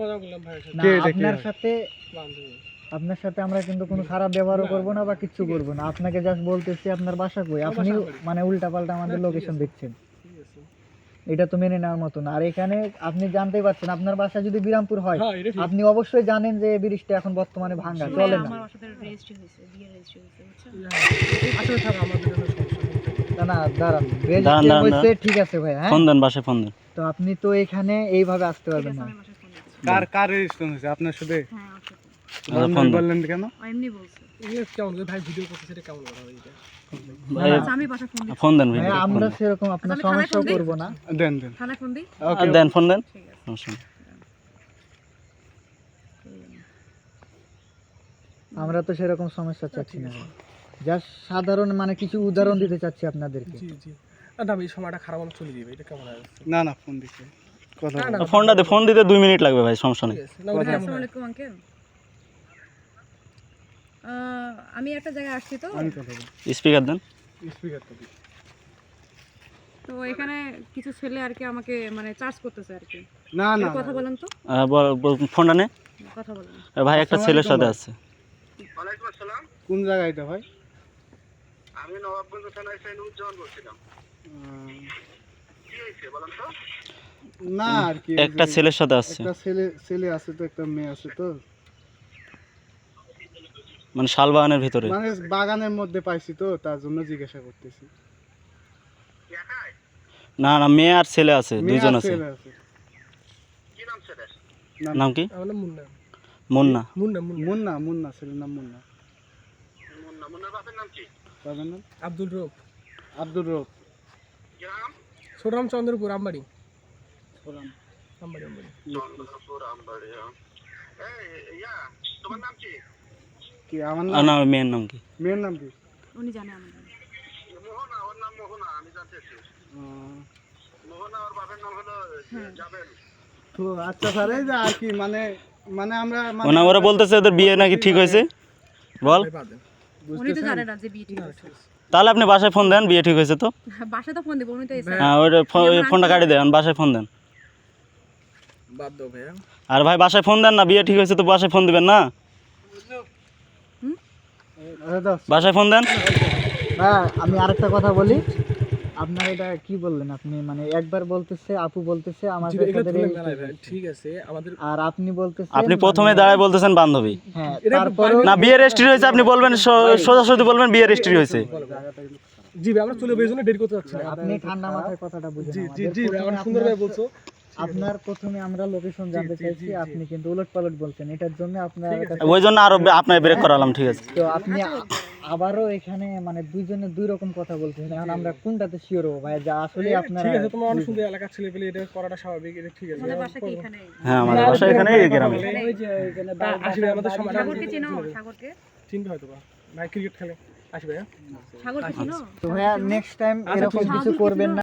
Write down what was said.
মজা করলাম ভাইয়ের সাথে। না কে এটা কে আপনার সাথে আপনার সাথে আমরা কিন্তু কোনো খারাপ ব্যবহারও করব না বা কিচ্ছু করব না। আপনাকে জাস্ট বলতেছি আপনার বাসা কই? আপনি মানে উল্টা পাল্টা আমাদের লোকেশন আছে। দিচ্ছেন এটা তো মেনে নেওয়ার মতো না আর এখানে আপনি জানতেই পারছেন আপনার বাসা যদি বিরামপুর হয় হ্যাঁ আপনি অবশ্যই জানেন যে এই ব্রিজটা এখন বর্তমানে ভাঙ্গা চলে না। দাঁড়ান। দাঁড়ান, রেজিস্ট্রি হয়েছে ঠিক আছে ভাই হ্যাঁ? ফোন দেন বাসায় ফোন দেন। তো আপনি তো এখানে এইভাবে আসতে পারবেন না। কার কার রেজিস্ট্রেশন হয়েছে? আপনার সাথে? হ্যাঁ। বললেন কেন? এমনি বলছে। এগুলো কেমন? করে ভাই ভিডিও করতেছে এটা কেমন কথা এটা ভাই, আমি বাসায় ফোন দেন ভাই ভাই আমরা সেরকম আপনার আমি থানায় সমস্যাও ফোন দিই? করব না। দেন দেন। থানায় ফোন দিই? দেন ফোন দেন। ঠিক আছে। সমস্যা নেই। আমরা তো সেরকম সমস্যা চাচ্ছি না। জাস্ট সাধারণ মানে কিছু উদাহরণ দিতে চাচ্ছি আপনাদেরকে। জি জি। না এই সময়টা খারাপ আমি চলে যাবে এটা কেমন না না ফোন বলো। ফোনটা দে ফোন দিতে দুই মিনিট লাগবে ভাই সমস্যা নেই। হ্যাঁ, কেমন? আসসালামু আলাইকুম আঙ্কেল। আমি একটা জায়গায় আসছি তো। স্পিকার দেন। তো এখানে কিছু ছেলে আর কি আমাকে মানে চার্জ করতেছে আর কি। না না কথা বলেন তো। ফোনটা নে। কথা বলেন। ভাই একটা ছেলের সাথে আলাইকুম আছে। কোন জায়গায় এটা ভাই? আমি নবাবগঞ্জ থানায় এসে নুরুজ্জামান বলছিলাম। কি হয়েছে বলেন তো? না আর কি একটা ছেলের সাথে আসছে। একটা ছেলে ছেলে আছে তো একটা মেয়ে আছে তো। মানে শালবাগানের ভিতরে? মানে বাগানের মধ্যে পাইছি তো তার জন্য জিজ্ঞাসা করতেছি। না না মেয়ে আর ছেলে আছে দুইজন আছে। কি নাম কি? মুন্না। মুন্না। মুন্না মুন্না। মুন্না ছেলের নাম মুন্না। মুন্না মুন্নার বাপের নাম কি? পাবেন না আব্দুল রূপ আব্দুর রব। গ্রাম? ছোটরাম চন্দ্রপুর আমবাড়ি আমবাড়ি আমবাড়ি চন্দ্রপুর আমবাড়ি হ্যাঁ। এই ইয়া তোমার নাম কি? কি আমার নাম? না মেয়ের নাম কি? মেয়ের নাম কি? উনি জানে আমাদের মোহনা ওর নাম মোহনা আমি জানতেছি আহ, মোহনা ওর বাপের নাম হলো যাবেন তো আচ্ছা স্যার এই যে আর কি মানে মানে আমরা মানে ওরা বলতেছে ওদের বিয়ে নাকি ঠিক হয়েছে? বল। উনি তো জানে না যে বিয়ে ঠিক হয়েছে। তাহলে আপনি বাসায় ফোন দেন বিয়ে ঠিক হয়েছে তো? হ্যাঁ, বাসায় তো ফোন দেবো উনি তো হ্যাঁ ওই ফোনটা কাটি দেন বাসায় ফোন দেন। আর ভাই বাসায় ফোন দেন না বিয়ে ঠিক হয়েছে তো বাসায় ফোন দিবেন না? বাসায় ফোন দেন। আমি আরেকটা কথা বলি। আপনার এটা কি বললেন আপনি? মানে একবার বলতেছে আপু বলতেছে ভাই ঠিক আছে আমাদের আর আপনি বলতেছেন আপনি প্রথমে দাঁড়ায় বলতেছেন বান্ধবী। হ্যাঁ তারপর না বিয়ে রেজিস্ট্রি হয়েছে আপনি বলবেন সোজাসুজি বলবেন বিয়ে রেজিস্ট্রি হয়েছে। জি ভাই আমরা চলে করতে চাচ্ছি না। আপনি ঠান্ডা মাথায় কথাটা বুঝেন জি জি জি ভাই প্রথমে সুন্দর ভাই বলছো। আপনার প্রথমে আমরা লোকেশন জানতে চাইছি আপনি কিন্তু উলট পালট বলছেন। এটার জন্য আপনার ওই জন্য আরও আপনার ব্রেক করালাম ঠিক আছে। তো আপনি আবারও এখানে মানে দুইজনে দুই রকম কথা বলতেছেন এখন আমরা কোনটাতে শিওর হব? ভাই যা আসলে আপনারা ঠিক আছে তোমার অনেক সুন্দর এলাকার ছেলে পেলে এটা করাটা স্বাভাবিক এটা ঠিক আছে। আমাদের বাসা কি এখানে? হ্যাঁ আমাদের বাসা এখানে এই গ্রামে আসবে আমাদের সমাজ সাগরকে চিনো সাগরকে? চিনতে হয়তো বা। ভাই ক্রিকেট খেলে। আসবে হ্যাঁ? সাগরকে চিনো? তো ভাইয়া নেক্সট টাইম এরকম কিছু করবেন না।